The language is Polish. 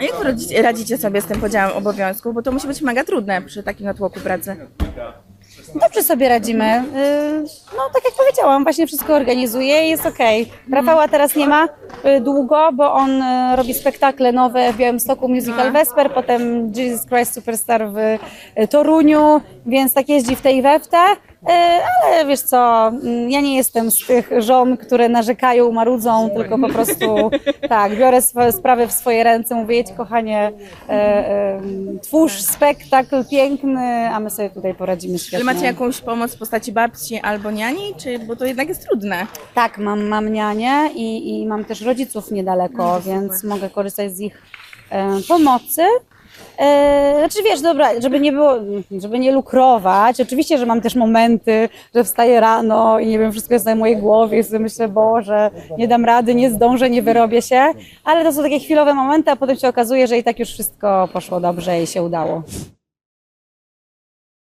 A jak radzicie, sobie z tym podziałem obowiązków? Bo to musi być mega trudne przy takim natłoku pracy. Dobrze sobie radzimy. Yy, No tak jak powiedziałam, właśnie wszystko organizuję i jest okej. Rafała teraz nie ma długo, bo on yy, robi spektakle nowe w Białymstoku Musical Vesper, potem Jesus Christ Superstar w yy, Toruniu, więc tak jeździ w tej i we w te. Ale wiesz co, mm, ja nie jestem z tych żon, które narzekają, marudzą, tylko po prostu tak, biorę swoje sprawy w swoje ręce, mówię, jedź kochanie, e, e, twórz spektakl piękny, a my sobie tutaj poradzimy Czy świetnie. macie jakąś pomoc w postaci babci albo niani? Czy, bo to jednak jest trudne. Tak, mam, mam nianię i, i mam też rodziców niedaleko, więc mogę korzystać z ich e, pomocy. E, znaczy wiesz, dobra, żeby nie było, żeby nie lukrować, oczywiście, że mam też momenty, że wstaję rano i nie wiem, wszystko jest na mojej głowie i sobie myślę, Boże, nie dam rady, nie zdążę, nie wyrobię się, ale to są takie chwilowe momenty, a potem się okazuje, że i tak już wszystko poszło dobrze i się udało.